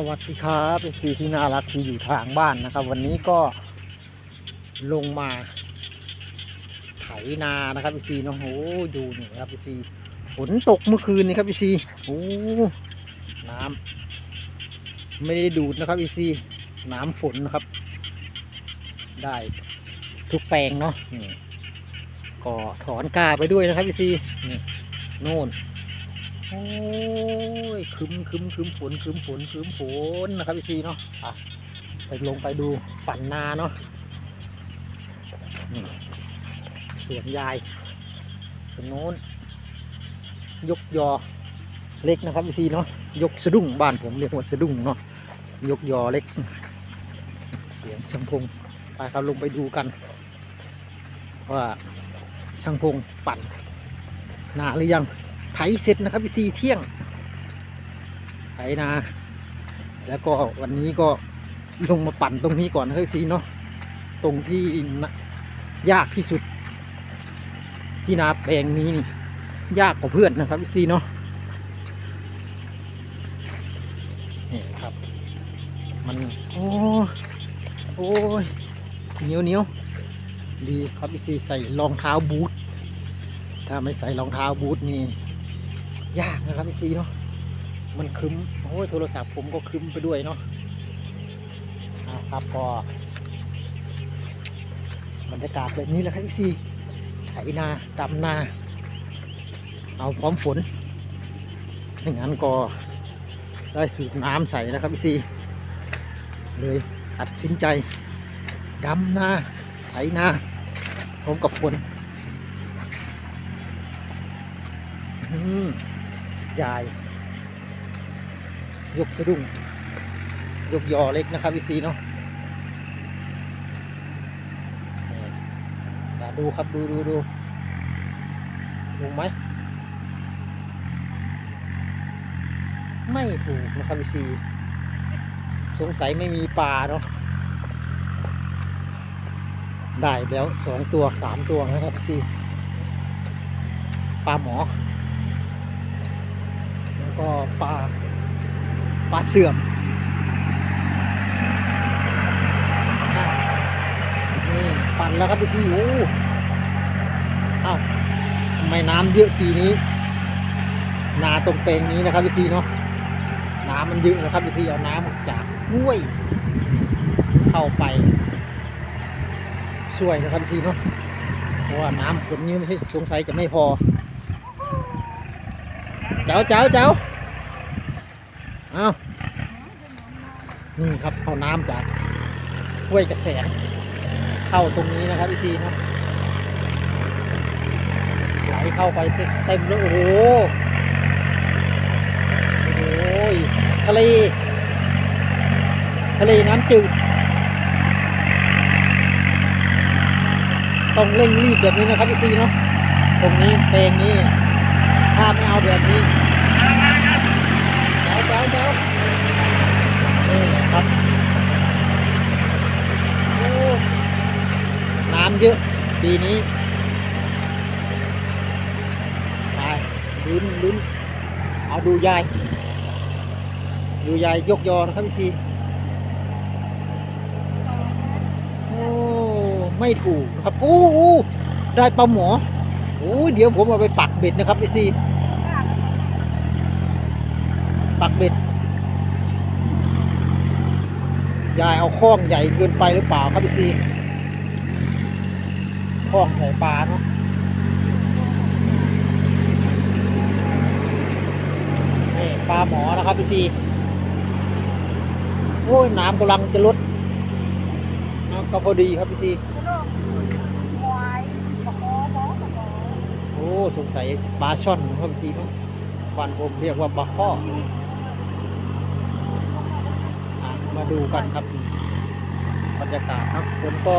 สวัสดีครับเป็นซีที่น่ารักที่อยู่ทางบ้านนะครับ วันนี้ก็ลงมา ไถนานะครับพี่ซีเนาะโอ้ดูนี่ครับพี่ซีฝนตกเมื่อคืนนี่ครับพี่ซีโอ้น้ำไม่ได้ดูดนะครับพี่ซีน้ำฝนนะครับ ได้ทุกแปลงเนาะนี่ก็ถอนกาไปด้วยนะครับพี่ซีนี่โน่น โอ้ยคึมคึมคึมฝนคึมฝนคึมฝนนะครับพี่ซีเนาะอะไปลงไปดูปั่นนาเนาะสวนยายตรงโน้น ยกยอเล็กนะครับพี่ซีเนาะยกสะดุ้งบ้านผมเรียกว่าสะดุ้งเนาะยกยอเล็ก เสียงช่างพงไปครับลงไปดูกัน ว่าช่างพงปั่นนาหรือยัง ไถเสร็จนะครับพี่ซีเที่ยงไถนา แล้วก็วันนี้ก็ลงมาปั่นตรงนี้ก่อนนะครับซีเนาะตรงที่ยากที่สุด ที่นาแปลงนี้นี่ ยากกว่าเพื่อนนะครับพี่ซีเนาะนี่ครับ มันโอ้โอ้ยเหนียวเหนียวดีครับพี่ซีใส่รองเท้าบูทถ้าไม่ใส่รองเท้าบูทนี่ ยากนะครับพี่ซีเนาะมันคึมโอ้ยโทรศัพท์ผมก็คึมไปด้วยเนาะเอาครับก็บรรยากาศแบบนี้แหละครับพี่ซีไถนาดำนา เอาพร้อมฝนไม่งั้นก็ได้สูบน้ำใส่นะครับพี่ซีเลยตัดสินใจดำนาไถนาพร้อมกับฝนอืม ยาย ยกสะดุ้งยกยอเล็กนะครับพี่ซีเนาะดูครับดูดูดูลงไหม ไม่ถูกนะครับพี่ซีสงสัยไม่มีปลาเนาะได้แล้วสองตัวสามตัวนะครับพี่ซีปลาหมอ ก็ปลาปลาเสื่อมนี่ปั่นแล้วครับพี่ซีโอ้อ้าวทำไมน้ำเยอะปีนี้ นาตรงเปลงนี้นะครับพี่ซีเนาะน้ำมันเยอะนะครับพี่ซีเอาน้ำจากห้วย เข้าไป ช่วยนะครับพี่ซีเนาะเพราะว่าน้ำฝนนี้ไม่ใช่สงสัยจะไม่พอ เจ้าเจ้าเจ้าเอานี่ครับเอาน้ำจากห้วยกระแสนเข้าตรงนี้นะครับพี่ซีเนาะไหลเข้าไปเต็มเลยโอ้โหโอ้ยทะเลทะเลน้ำจืดต้องเร่งรีบแบบนี้นะครับพี่ซีเนาะตรงนี้เพลงนี้ ถ้าไม่เอาแบบนี้เจ้าเจ้าเจ้านี่ครับโอ้น้ำเยอะ ปีนี้ไปลุ้นลุ้นเอาดูยาย ดูยายยกยอนะครับพี่ซีโอ้ไม่ถูกครับโอ้โอ้ได้ปลาหมอโอ้เดี๋ยวผมเอาไปปักเบ็ดนะครับพี่ซี ปักเบ็ดยายเอาคล้องใหญ่เกินไปหรือเปล่าครับพี่ซีคล้องใส่ปลาเนาะนี่ปลาหมอนะครับพี่ซีโอ้ยน้ำกำลังจะลดเอาก็พอดีครับพี่ซีโอ้สงสัยปลาช่อนครับพี่ซีเนาะบ้านผมเรียกว่าปลาข้อ มาดูกันครับบรรยากาศครับฝนก็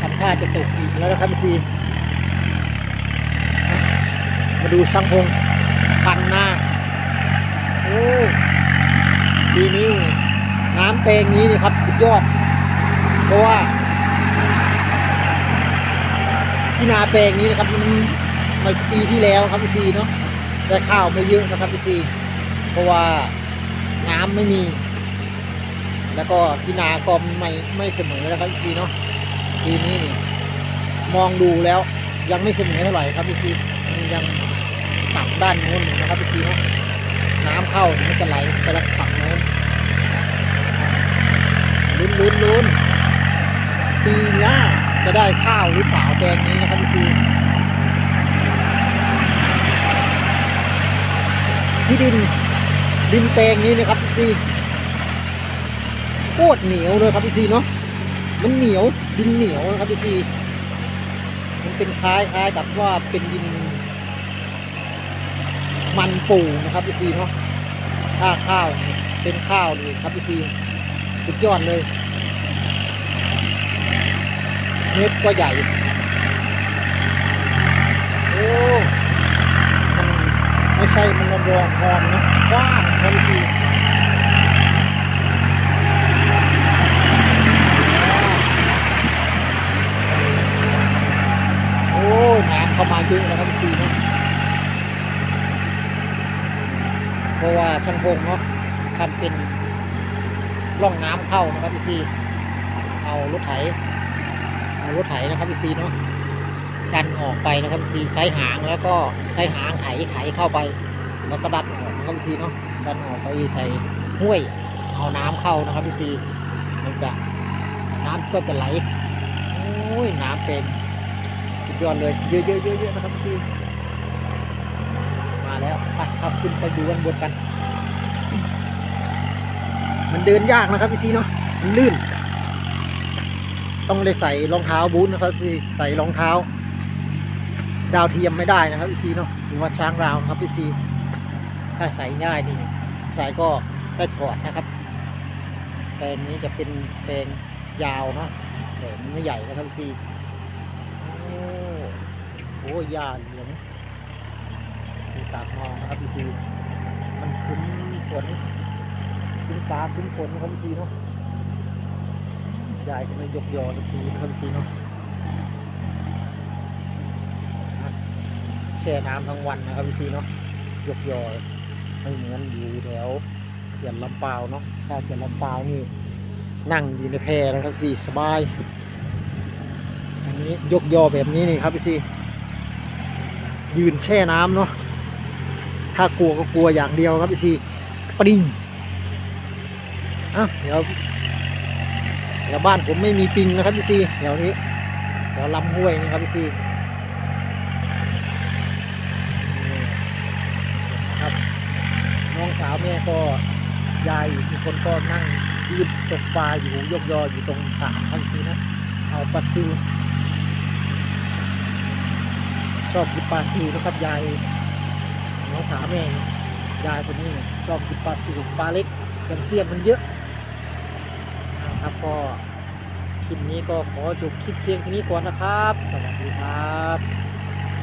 ทำท่าจะตกอีกแล้วนะครับพี่ซีอะมาดูช่างพงพันหน้าโอ้ปีนี้น้ำแปลงนี้นี่ครับสุดยอด เพราะว่าที่นาแปลงนี้นะครับมันมันปีที่แล้วครับพี่ซีเนาะแต่ข้าวไม่เยอะนะครับพี่ซีเพราะว่าน้ำไม่มี แล้วก็ที่นาก็ไม่ไม่เสมอแล้วครับพี่ซีเนาะปีนี้นี่มองดูแล้วยังไม่เสมอเท่าไหร่ครับพี่ซีมันยังต่ำด้านโน้นนะครับพี่ซีเนาะน้ำเข้ามันจะไหลไปทางฝั่งโน้นลุ้นลุ้นลุ้นปีหน้าจะได้ข้าวหรือเปล่าแปลงนี้นะครับพี่ซีที่ดินดินแปลงนี้นะครับพี่ซี ตรเหนียวเลยครับพี่ซีเนาะมันเหนียวดินเหนียวนะครับพี่ซีมันเป็นคล้ายคล้ายกับว่าเป็นดิน มันปูนะครับพี่ซีเนาะถ้าข้าวเนี่ยเป็นข้าวนี่ครับพี่ซีสุดยอดเลยเม็ดก็ใหญ่โอ้มันไม่ใช่มันรองพรนะกว้างครับพี่ซีโอ้น้ำเข้ามาเยอะแล้วครับพี่ซีเนาะ เพราะว่าช่าง พงเนาะทำเป็นร่องน้ำเข้านะครับพี่ซีเอารถไถเอารถไถนะครับพี่ซีเนาะดันออกไปนะครับพี่ซีใช้หางแล้วก็ใช้หางไถไถเข้าไป แล้วก็ดันออกนะครับพี่ซีเนาะดันออกไปใส่ห้วย เอาน้ำเข้านะครับพี่ซีมันจะน้ำก็จะไหลโอ้ยน้ำเต็มสุดยอดเลยเยอะๆเยอะๆนะครับพี่ซีมาแล้วไปครับขึ้นไปดูกันบนกัน มันเดินยากนะครับพี่ซีเนาะมันลื่น ต้องได้ใส่รองเท้าบูทนะครับพี่ใส่รองเท้า ดาวเทียมไม่ได้นะครับพี่ซีเนาะหรือว่าช้างราวนะครับพี่ซีถ้าใส่ง่ายนี่ใส่ก็ได้ถอดนะครับแปลงนี้จะเป็นแปลงยาวเนาะแต่มันไม่ใหญ่นะครับพี่ซีโอ้โหหญ้าเหลืองตากมองนะครับพี่ซีมันครึ้มฝน ครึ้มฟ้าครึ้มฝนนะครับพี่ซีเนาะยายก็ไม่ยกยอทุกทีนะครับพี่ซีเนาะแช่น้ำทั้งวันนะครับพี่ซีเนาะยกยอไม่เหมือนอยู่แถวเขื่อนลำปาวเนาะถ้าเขื่อนลำปาวนี่นั่งอยู่ในแพนะครับพี่ซีสบาย อันนี้ยกยอแบบนี้นี่ครับพี่ซียืนแช่น้ำเนาะถ้ากลัวก็กลัวอย่างเดียวครับพี่ซีปริง อะเดี๋ยวเดี๋ยวบ้านผมไม่มีปิงนะครับพี่ซีเดี๋ยวนี้เดี๋ยวลำห้วยนะครับพี่ซีครับน้องสาวแม่ก็ยายอีกคนก็นั่งยืนตกปลาอยู่ยกยออยู่ตรงสระครับพี่ซีนะเอาปลาซิวชอบกินปลาซิวนะครับยายน้องสาวแม่ยายคนนี้ชอบกินปลาซิวปลาเล็กแคลเซียมมันเยอะ นะครับ ก็คลิปนี้ก็ขอจบคลิปเพียงแค่นี้ก่อนนะครับ สวัสดีครับ